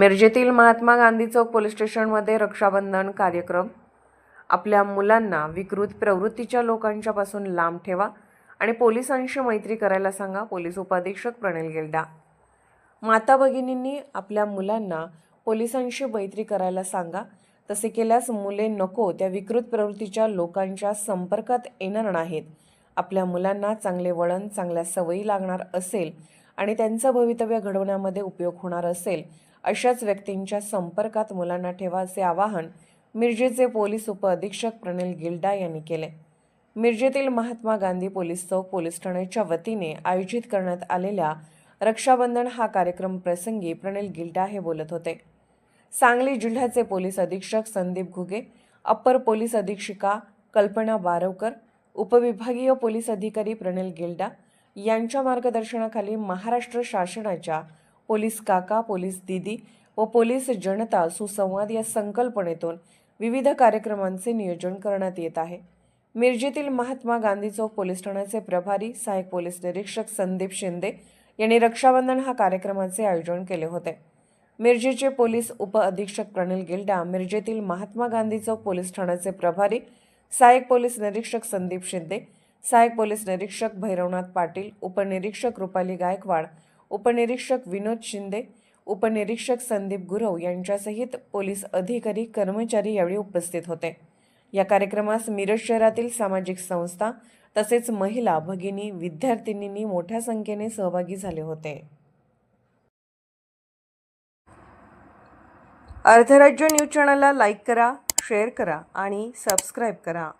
मिरजेतील महात्मा गांधी चौक पोलीस स्टेशनमध्ये रक्षाबंधन कार्यक्रम. आपल्या मुलांना विकृत प्रवृत्तीच्या लोकांच्यापासून लांब ठेवा आणि पोलिसांशी मैत्री करायला सांगा पोलीस उपाधीक्षक प्रणिल गिल्डा. माता भगिनींनी आपल्या मुलांना पोलिसांशी मैत्री करायला सांगा. तसे केल्यास मुले नको त्या विकृत प्रवृत्तीच्या लोकांच्या संपर्कात येणार नाहीत. आपल्या मुलांना चांगले वळण चांगल्या सवयी लागणार असेल आणि त्यांचं भवितव्य घडवण्यामध्ये उपयोग होणार असेल अशाच व्यक्तींच्या संपर्कात मुलांना ठेवा असे आवाहन मिरजेचे पोलीस उपअधीक्षक प्रणिल गिल्डा यांनी केले. मिरजेतील महात्मा गांधी पोलीस चौक पोलीस ठाण्याच्या वतीने आयोजित करण्यात आलेल्या रक्षाबंधन हा कार्यक्रम प्रसंगी प्रणिल गिल्डा हे बोलत होते. सांगली जिल्ह्याचे पोलीस अधीक्षक संदीप घुगे अप्पर पोलीस अधीक्षिका कल्पना बारवकर उपविभागीय पोलीस अधिकारी प्रणिल गिल्डा यांच्या मार्गदर्शनाखाली महाराष्ट्र शासनाच्या पोलीस काका पोलीस दिदी व पोलीस जनता सुसंवाद या संकल्पनेतून विविध कार्यक्रमांचे नियोजन करण्यात येत आहे. मिरजेतील महात्मा गांधी चौक पोलीस ठाण्याचे प्रभारी सहाय्यक पोलीस निरीक्षक संदीप शिंदे यांनी रक्षाबंधन हा कार्यक्रमाचे आयोजन केले होते. मिरजेचे पोलीस उपअधीक्षक प्रणिल गिल्डा मिरजेतील महात्मा गांधी चौक पोलीस ठाण्याचे प्रभारी सहाय्यक पोलीस निरीक्षक संदीप शिंदे सहाय्यक पोलीस निरीक्षक भैरवनाथ पाटील उपनिरीक्षक रुपाली गायकवाड उपनिरीक्षक विनोद शिंदे उपनिरीक्षक संदीप गुरव यांच्यासहित पोलीस अधिकारी कर्मचारी यावेळी उपस्थित होते. या कार्यक्रमास मिरज शहरातील सामाजिक संस्था तसेच महिला भगिनी विद्यार्थिनींनी मोठ्या संख्येने सहभागी झाले होते. अर्धराज्य न्यूज चॅनलला लाईक करा शेअर करा आणि सबस्क्राईब करा.